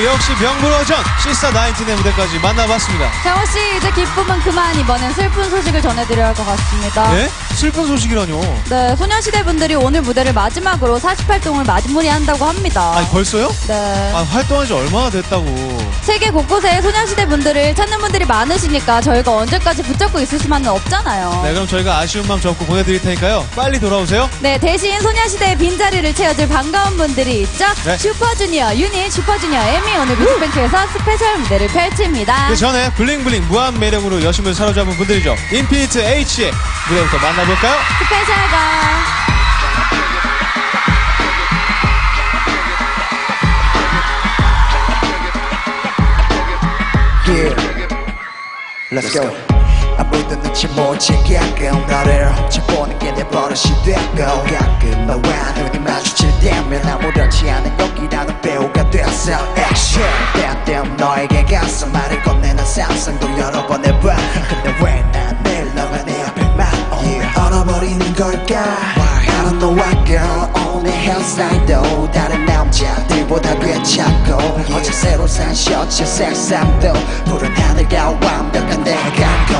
오, 역시 명불허전 시스타 나인틴의 무대까지 만나봤습니다. 장호 씨 이제 기쁨은 그만 이번엔 슬픈 소식을 전해드려야 할 것 같습니다. 네? 슬픈 소식이라뇨. 네, 소녀시대 분들이 오늘 무대를 마지막으로 48동을 마무리한다고 합니다. 아니, 벌써요? 네. 아, 활동한 지 얼마나 됐다고. 세계 곳곳에 소녀시대 분들을 찾는 분들이 많으시니까 저희가 언제까지 붙잡고 있을 수만은 없잖아요. 네, 그럼 저희가 아쉬운 마음 접고 보내드릴 테니까요. 빨리 돌아오세요. 네, 대신 소녀시대의 빈자리를 채워줄 반가운 분들이 있죠. 네. 슈퍼주니어 유닛, 슈퍼주니어 에미 오늘 뮤직뱅크에서 스페셜 무대를 펼칩니다. 그 전에 블링블링 무한 매력으로 여심을 사로잡은 분들이죠. 인피니트 H의 무대부터 만나볼까요? 스페셜가. Yeah. Let's go. 아무도 눈치 못 채게 가까운 너를 훔쳐보는 게내 버릇이 되고 가끔 너와 눈이 마주칠 때면 아무렇지 않은 욕이라는 됐어 Action. 때때면 너에게 가서 말을 건네는 상상도 여러 번 해봐. 근데 왜난 매일 너가 내 앞에만 yeah. 얼어버리는 걸까? I don't know why girl. 오늘 헤어스타일도 다른 남자들보다 괜찮고. 어제 새로 산 셔츠 색상도. 푸른 하늘과 완벽한 내가 고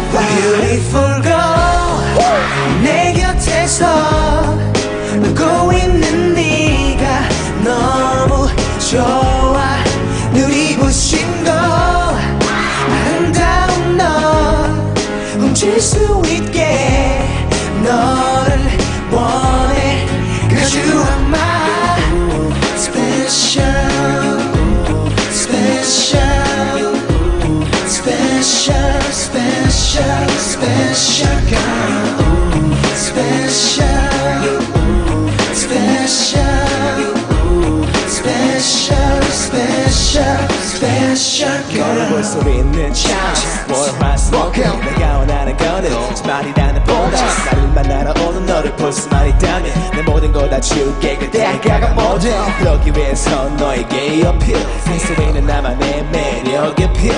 Beautiful girl 내 곁에서 special, special, special, special girl. 볼수 있는 chance. Boy, rise, walk out. 내 거는 스마일이라는 보너스. 나를 만나러 오는 너를 볼 수만 있다면 내 모든 걸다 줄게 그대가 모든 그러기 위해서 너에게 어필. 할수 있는 나만의 매력의 필.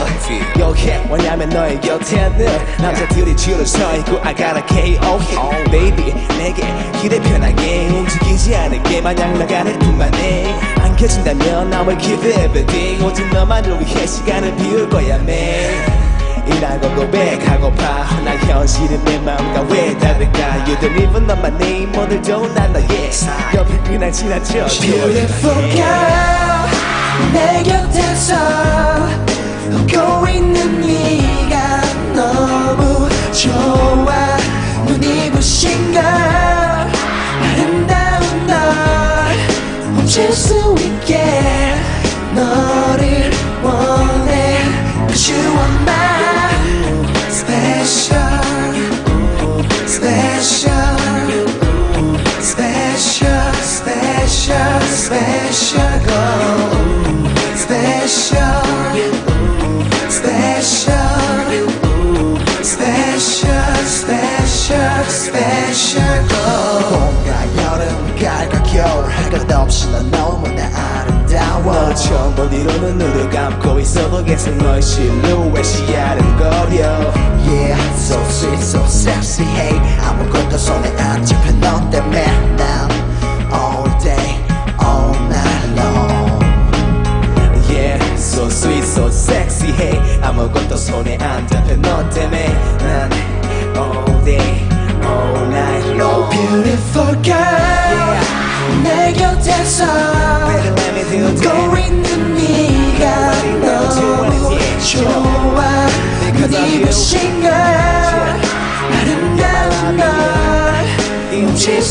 요해. 왜냐면 너의 곁에 늘 남자들이 줄을 서 있고 I gotta KO hit. Baby 내게 기대 편하게 움직이지 않을게 마냥 나가는 뿐만에 안 켜진다면 I will keep everything 오직 너만을 위해 시간을 비울 거야 man 이라고 고백하고파 난 현실은 내 마음과 왜 다를까? You don't even know my name. 오늘도 난 너의 옆에 그냥 지나쳐 Beautiful girl. 내 곁에서 웃고 있는 네가 너무 좋아. 눈이 부신 걸 아름다운 널 훔칠 수 있게 너를 원해. Cause you are my special special special special girl special special special special special girl 봄과 여름 가을과 겨울 할 것 없이 넌 너무나 아름다워 너를 처음 본 뒤로는 눈을 감고 있어도 계속 너의 실루엣이 아른거려 Yeah, so sweet, so sexy, hey 아무것도 손에 안 잡혀 너 때문에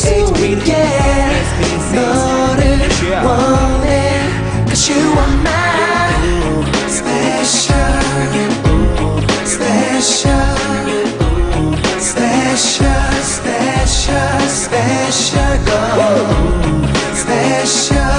Take yeah. 너를 원해 you are special Special Special Special Special Special